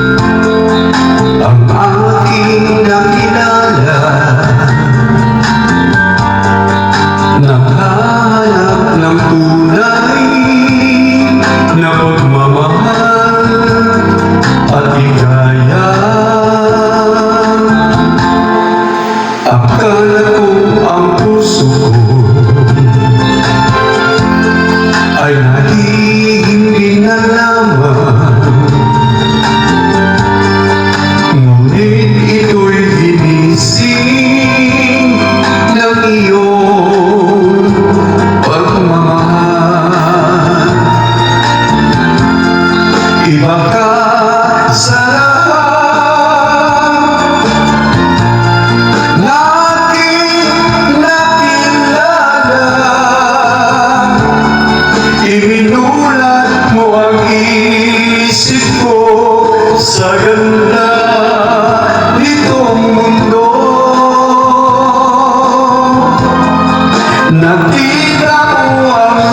I'm الله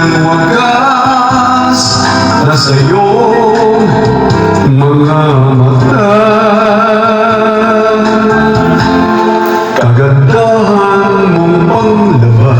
ng wagas na sa iyong mga mata. Kagandahan mong panglabas